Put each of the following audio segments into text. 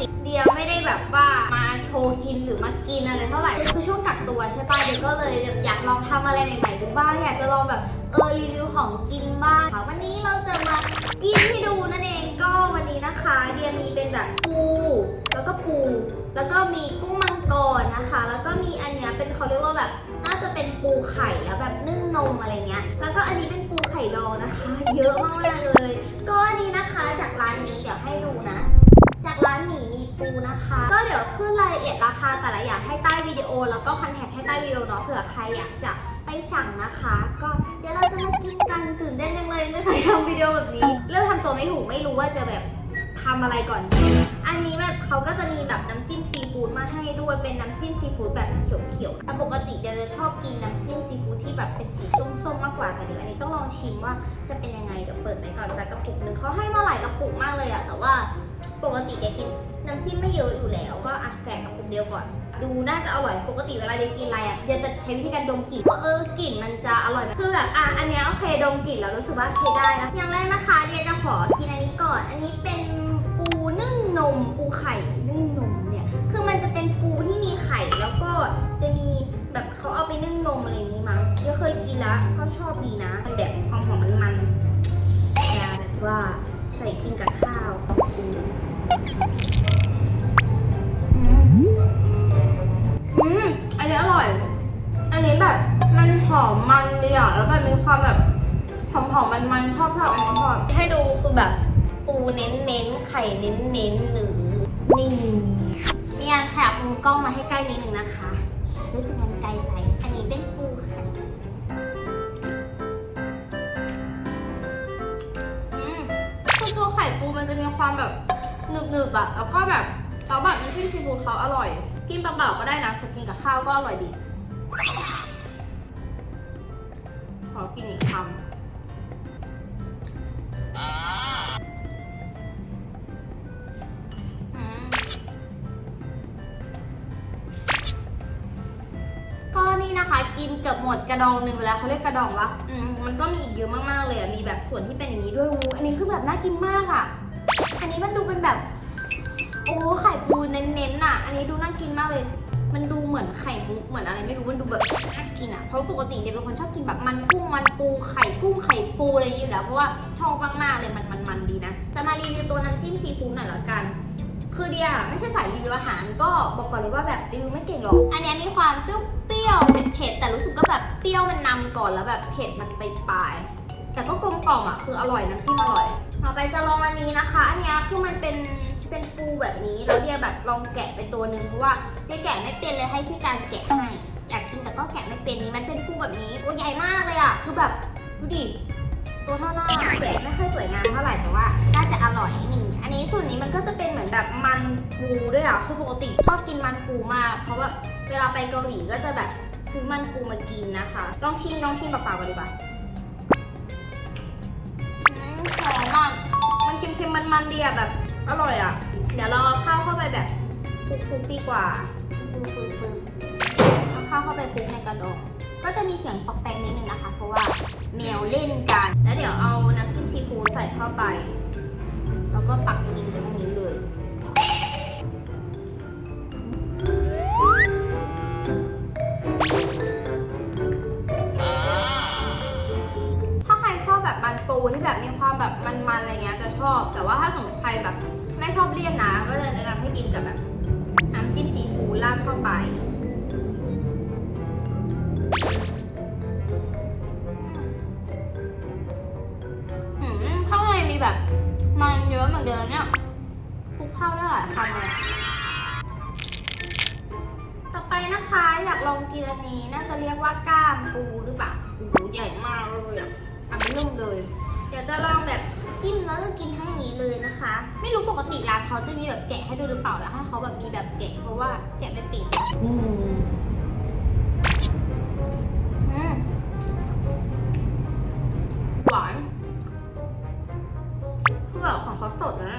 ติเดียไม่ได้แบบว่ามาโชว์กินหรือมากินอะไรเท่าไหร่คือช่วงกักตัวใช่ป่ะเดียก็เลยอยากลองทำอะไรใหม่ๆดูบ้างอยากจะลองแบบเออรีวิวของกินบ้างค่ะวันนี้เราจะมากินให้ดูนั่นเองก็วันนี้นะคะเดียมีเป็นแบบปูแล้วก็ปูแล้วก็มีกุ้งมังกรนะคะ แล้วก็มีอันนี้เป็นเขาเรียกว่าแบบน่าจะเป็นปูไข่แล้วแบบนึ่งนมอะไรเงี้ย แล้วก็อันนี้เป็นปูไข่ดองนะคะ เยอะมากๆเลย ก็อันนี้นะคะจากร้านนี้เดี๋ยวให้ดูนะ ร้านหมี่มีปูนะคะ ก็เดี๋ยวขึ้นรายละเอียดราคาแต่ละอย่างให้ใต้วิดีโอ แล้วก็คอนแทคให้ใต้วิดีโอเนาะเผื่อใครอยากจะไปสั่งนะคะ ก็เดี๋ยวเราจะมากินกันตื่นเต้นจังเลยไม่เคยทำวิดีโอแบบนี้ เริ่มทำตัวไม่ถูกไม่รู้ว่าจะแบบทำอะไรก่อน อันนี้แบบเขาก็จะมีแบบน้ำจิ้มซีฟู้ดมาให้ด้วย เป็นน้ำจิ้มซีฟู้ดแบบเขียวๆแต่ปกติเดี๋ยวจะชอบกินน้ำจิ้มซีฟู้ดที่แบบเป็นสีส้มๆมากกว่า แต่เดี๋ยวอันนี้ต้องลองชิมว่าจะเป็นยังไง เดี๋ยวเปิดไปก่อนสักกระปุกหนึ่งเขาให้มาหลายกระปุกมากเลยอะแต่ว่า ปกติเดี๋ยวกินน้ำจิ้มไม่เยอะอยู่แล้ว ก็อะแกะกระปุกเดียวก่อน ดูน่าจะอร่อยปกติเวลาเดี๋ยวกินอะไรอะเดียจะใช้วิธีการดมกลิ่นว่าเออกลิ่นมันจะอร่อยไหมคือแบบอะอันเนี้ยโอเคดมกลิ่นแล้วรู้สึกว่าใช้ได้นะอย่างแรกนะคะเดียจะขอกินอันนี้ก่อน อันนี้เป็นปูนึ่งนมปูไข่นึ่งนมเนี่ยคือมันจะเป็นปูที่มีไข่แล้วก็จะมีแบบเขาเอาไปนึ่งนมอะไรนี้มั้งเดียเคยกินแล้วเขาชอบดีนะมันแบบหอมหอมมันมันๆแบบว่าใส่กินกับข้าวกินดู หอมมันดีอะแล้วแบบมีความแบบหอมหอมมันมันๆชอบชอบอันนี้ชอบให้ดูคือแบบ ปูเน้นเน้นๆไข่เน้นเน้นๆหรือนี่มีอันแคบมุมกล้องมาให้ใกล้นิดนึงนะคะ รู้สึกมันไกลไปอันนี้เป็นปูไข่อืมคือตัวไข่ปูมันจะมีความแบบหนึบๆอะแล้วก็แบบแล้วแบบน้ำจิ้มซีฟู้ดเขาอร่อย กินเปล่าๆก็ได้นะแต่กินกับข้าวก็อร่อยดีข อกินอีกคำก็นี่นะคะกินเกือบหมดกระดองหนึ่งแล้วเขาเรียกกระดองวะมันก็มีอีกเยอะมากๆเลยอะ มีแบบส่วนที่เป็นอย่างนี้ด้วยวูอันนี้คือแบบน่ากินมากอะ อันนี้มันดูเป็นแบบ โอ้ไข่ปูเน้นๆอะ อันนี้ดูน่ากินมากเลย มันดูเหมือนไข่มุกเหมือนอะไรไม่รู้ มันดูแบบน่ากินอะ เพราะปกติเดียเป็นคนชอบกินแบบมันกุ้งมันปูไข่กุ้งไข่ปูอะไรอย่างนี้อยู่แล้ว เพราะว่าชอบมากๆเลยมันมันมันดีนะ จะมารีวิวตัวน้ำจิ้มซีฟู้ดหน่อยละกัน คือเดียไม่ใช่สายรีวิวอาหารก็บอกก่อนเลยว่าแบบรีวิวไม่เก่งหรอก อันนี้มีความเปรี้ยวๆเผ็ดๆแต่รู้สึกก็แบบเปรี้ยวมันนำก่อนแล้วแบบเผ็ดมันไปปลายแต่ก็กลมกล่อมอะคืออร่อยน้ำจิ้มอร่อย ต่อไปจะลองอันนี้นะคะ อันนี้คือมันเป็น เป็นปูแบบนี้แล้วเดียแบบลองแกะไปตัวหนึ่งเพราะว่าเดียแกะไม่เป็นเลยให้พี่การแกะให้อยากกินแต่ก็แกะไม่เป็นนี่มันเป็นปูแบบนี้ตัวใหญ่มากเลยอะคือแบบดูดิตัวเท่าหน้าแกะไม่ค่อยสวยงามเท่าไหร่แต่ว่าน่าจะอร่อยนิดนึงอันนี้ส่วนนี้มันก็จะเป็นเหมือนแบบมันปูด้วยอะคือปกติชอบกินมันปูมากเพราะว่าเวลาไปเกาหลีก็จะแบบซื้อมันปูมากินนะคะลองชิมลองชิมเปล่าๆกันดีกว่าหอมมากมันเค็มๆมันๆดีอะแบบ อร่อยอะ เดี๋ยวเราเอาข้าวเข้าไปแบบคลุกๆดีกว่าปึ๊บๆเอาข้าวเข้าไปคลุกในกระดองก็จะมีเสียงปอกแปกนิดนึงนะคะ เพราะว่าแมวเล่นกัน แล้วเดี๋ยวเอาน้ำจิ้มซีฟู้ดใส่เข้าไป แล้วก็ตักกินเลย ปูที่แบบมีความแบบมันๆอะไรเงี้ยจะชอบ แต่ว่าถ้าสมมติใครแบบไม่ชอบเลี่ยนนะก็จะแนะนำให้กินกับแบบน้ำจิ้มซีฟู้ดราดเข้าไปอืมข้างในมีแบบมันเยอะเหมือนเดิมเนี่ยคลุกข้าวได้หลายคำเลยต่อไปนะคะอยากลองกินอันนี้น่าจะเรียกว่าก้ามปูหรือเปล่าโอ้ใหญ่มากเลยอะอันนี้นุ่มเลย เดี๋ยวจะลองแบบจิ้มแล้วก็กินให้อย่างนี้เลยนะคะ ไม่รู้ปกติร้านเขาจะมีแบบแกะให้ดูหรือเปล่าอยากให้เขาแบบมีแบบแกะเพราะว่าแกะไม่เป็นอืมอืมหวานคือแบบของเขาสดนะ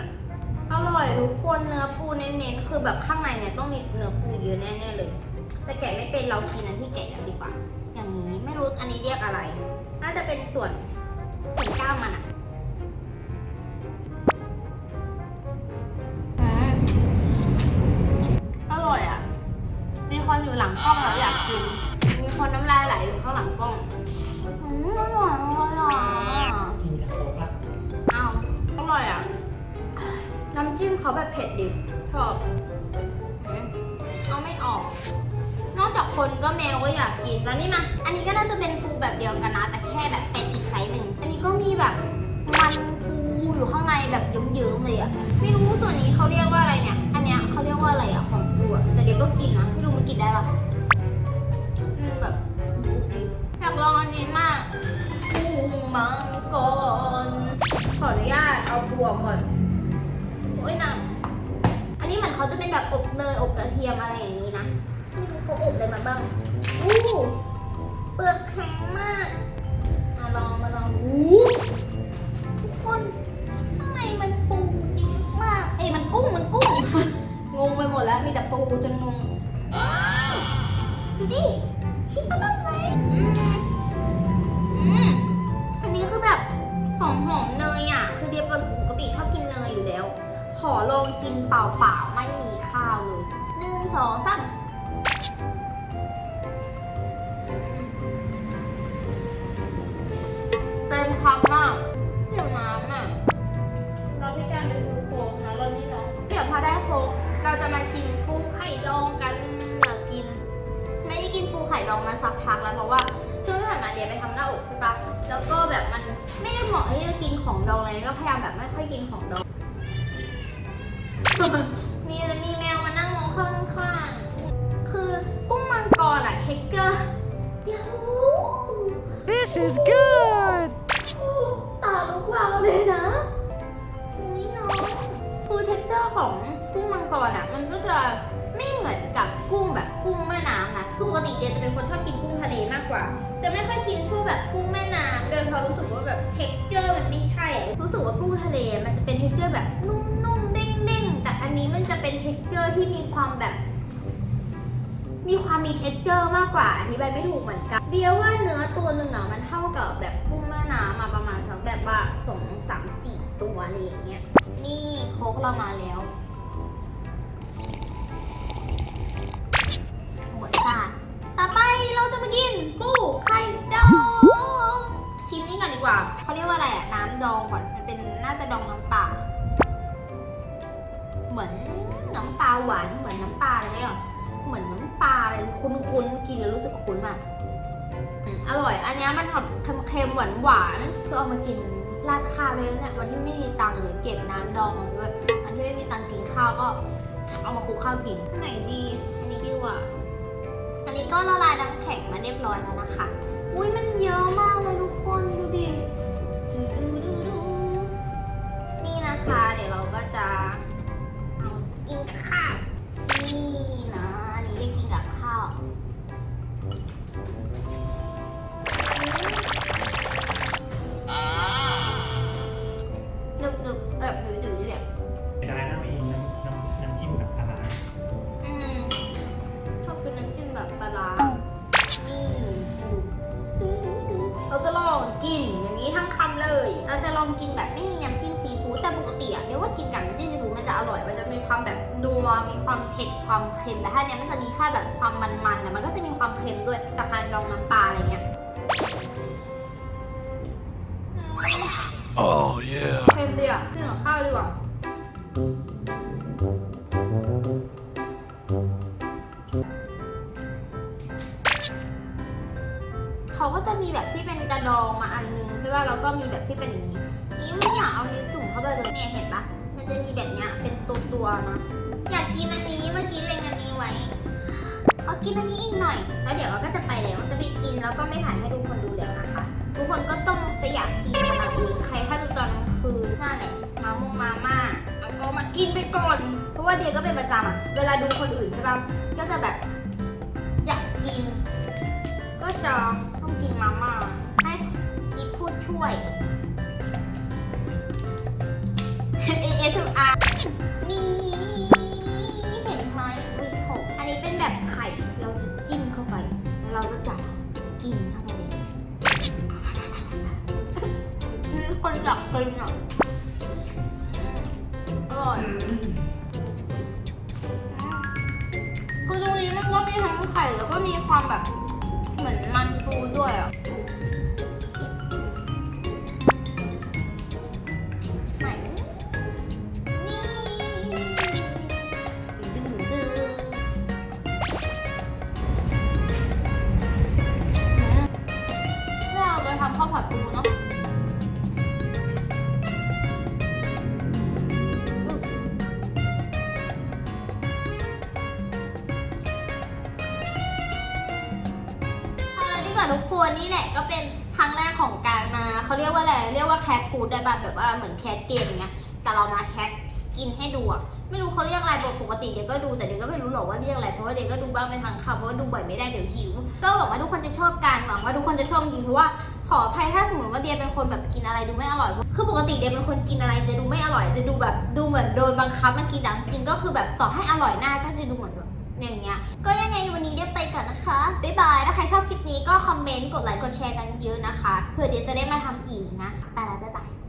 อร่อยทุกคนเนื้อปูเน้นๆ คือแบบข้างในเนี่ยต้องมีเนื้อปูเยอะแน่ๆเลย แต่แกะไม่เป็นเรากินอันที่แกะแล้วดีกว่า อย่างนี้ไม่รู้อันนี้เรียกอะไร น่าจะเป็นส่วน ส่วนก้ามันอะอืมอร่อยอะมีคนอยู่หลังกล้องแล้วอยากกิน มีคนน้ำลายไหลอยู่ข้างหลังกล้องอืมอร่อยอร่อยอะกินกัโค้กเอาอร่อยอะน้ำจิ้มเขาแบบเผ็ดดิชอบอืมเอาไม่ออก นอกจากคนก็แมวก็อยากกินแล้วนี่มา อันนี้ก็น่าจะเป็นปูแบบเดียวกันนะ แต่แค่แบบเป็นอีกไซส์หนึ่ง ก็มีแบบมันปูอยู่ข้างในแบบเยิ้มๆเลยอะ ไม่รู้ส่วนนี้เขาเรียกว่าอะไรเนี่ย อันเนี้ยเขาเรียกว่าอะไรอะของปูอะแต่เดี๋ยวก็กินนะไม่รู้มันกินได้ปะอืมแบบอยากลองอันนี้มากปูมังกรขออนุญาตเอาปูก่อนโอ้ยนักอันนี้เหมือนเขาจะเป็นแบบอบเนยอบกระเทียมอะไรอย่างนี้นะไม่รู้เขาอบอะไรมาบ้างอู้เปลือกแข็งมาก มีแต่ปูจนงงว้าวดูดิชิ้นมันเลยอืมอืมอันนี้คือแบบหอมหอมๆเนยอะ คือเดียปกติชอบกินเนยอยู่แล้ว ขอลองกินเปล่าๆไม่มีข้าวเลยหนึ่งสองสามเต็มคำมากเดี๋ยวน้ำอะเราพี่การไปซื้อโค้กนะเรานี่เนาะเดี๋ยวพอได้โค้กเราจะมาชิมปูไข่ดองกันอยากกิน ไม่ได้กินปูไข่ดองมาสักพักแล้วเพราะว่าช่วงที่ผ่านมาเดียไปทำหน้าอกใช่ปะแล้วก็แบบมันไม่ได้เหมาะที่จะกินของดองอะไรก็พยายามแบบไม่ค่อยกินของดอง มีมีแมวมานั่งมองข้างๆคือกุ้งมังกรอะเท็กเจอร์เดี๋ยว This is good! ตาลุกวาวเลยนะอุ้ยน้องคื อร์ของกุ้งมังกรอะ มันก็จะไม่เหมือนกับกุ้งแบบกุ้งแม่น้ำนะปกติเดียจะเป็นคนชอบกินกุ้งทะเลมากกว่า จะไม่ค่อยกินพวกแบบกุ้งแม่น้ำเดยเพราะรู้สึกว่าแบบเท็กเจอร์มันไม่ใช่อะรู้สึกว่ากุ้งทะเลมันจะเป็นเท็กเจอร์แบบนุ่มๆเด้งๆแต่อันนี้มันจะเป็นเท็กเจอร์ที่มีความแบบ มีความมีเท็กเจอร์มากกว่าอธิบายไม่ถูกเหมือนกัน เดียวว่าเนื้อตัวหนึ่งอะมันเท่ากับแบบกุ้งแม่น้ำมาประมาณสักแบบว่าสองสามสี่ตัวอะไรอย่างเงี้ย นี่โคกเรามาแล้วหัวซาดต่อไปเราจะมากินปูไข่ดองชิมนี่ก่อนดีกว่าเขาเรียกว่าอะไรอะน้ำดองก่อนมันเป็นน่าจะดองน้ำปลาเหมือนน้ำปลาหวานเหมือนน้ำปลาอะไรเนี่ย เหมือนน้ำปลาอะไรคุ้นๆกินแล้วรู้สึกคุ้นมากอืมอร่อย อันนี้มันทำเค็มๆหวานคือเอามากินราดข้าวเลยนะเนี่ยวันที่ไม่มีตังค์หรือเก็บน้ำดองด้วยอันที่ไม่มีตังค์กินข้าวก็เอามาคลุกข้าวกินไหนดี อันนี้ดีกว่า อันนี้ก็ละลายน้ำแข็งมาเรียบร้อยแล้วนะคะ อุ้ยมันเยอะมากเลยทุกคนดูดิดูดูดูนี่นะคะ เดี๋ยวเราก็จะ อะเรียกว่ากินกับน้ำจิ้มซีฟู้ดมันจะอร่อย มันจะมีความแบบนัว มีความเผ็ด ความเค็ม แต่ถ้าเนี้ยมันจะมีแค่แบบความมันๆแต่มันก็จะมีความเค็มด้วยจากการลองน้ำปลาอะไรเงี้ย Oh, yeah. เค็มดีอะกินกับข้าวดีกว่าเขาก็จะมีแบบที่เป็นกระดองมาอันนึงใช่ป่ะแล้วก็มีแบบที่เป็นอย่างนี้นี่ไม่อยากเอานิ้วจุ่มเข้าไปเลยเนี่ยเห็นปะ มันจะมีแบบเนี้ยเป็นตัวตัวนะอยากกินอันนี้เมื่อกี้เล็งอันนี้ไว้เอากินอันนี้อีกหน่อย แล้วเดี๋ยวเราก็จะไปแล้วจะไปกินแล้วก็ไม่ถ่ายให้ทุกคนดูแล้วนะคะ ทุกคนก็ต้องไปอยากกินมันเอาเองใครถ้าดูตอนกลางคืนนั่นแหละมามุงมาม่าเอาก็มากินไปก่อน เพราะว่าเดียก็เป็นประจำอะเวลาดูคนอื่นใช่ปะก็จะแบบอยากกิน ก็จะต้องกินมาม่าให้อีพูดช่วย ASMR นี่เห็นไหมอุ้ยโหอันนี้เป็นแบบไข่ เราจะจิ้มเข้าไป แล้วเราก็จะกินเข้าไปเลยมีคนอยากกินอะอร่อยกคือตรงนี้มันก็มีทั้งไข่แล้วก็มีความแบบเหมือนมันปูด้วยอะ เอาละทุกคนนี่แหละก็เป็นครั้งแรกของการมาเขาเรียกว่าอะไรเรียกว่าแคทฟู้ดได้ป่ะแบบว่าเหมือนแคทเกมอย่างเงี้ยแต่เรามาแคทกินให้ดูอะไม่รู้เขาเรียกอะไรปกติเดี๋ยวก็ดูแต่เดี๋ยวก็ไม่รู้หรอกว่าเรียกอะไรเพราะว่าเดี๋ยวก็ดูบ้างเป็นทางข่าวเพราะว่าดูบ่อยไม่ได้เดี๋ยวหิว ก็หวังว่าทุกคนจะชอบกันหวังว่าทุกคนจะชอบจริงเพราะว่าขออภัยถ้าสมมติว่าเดียเป็นคนแบบกินอะไรดูไม่อร่อย คือปกติเดียเป็นคนกินอะไรจะดูไม่อร่อยจะดูแบบดูเหมือนโดนบังคับมากินแต่จริงก็คือแบบต่อให้อร่อยหน้าก็จะดูเหมือนแบบ อย่างเงี้ย ก็ยังไงวันนี้เดี๋ยวไปก่อนนะคะ บ๊ายบาย ถ้าใครชอบคลิปนี้ก็คอมเมนต์ กดไลค์ กดแชร์กันเยอะนะคะ เพื่อเดี๋ยวจะได้มาทำอีกนะ ไปแล้วบ๊ายบาย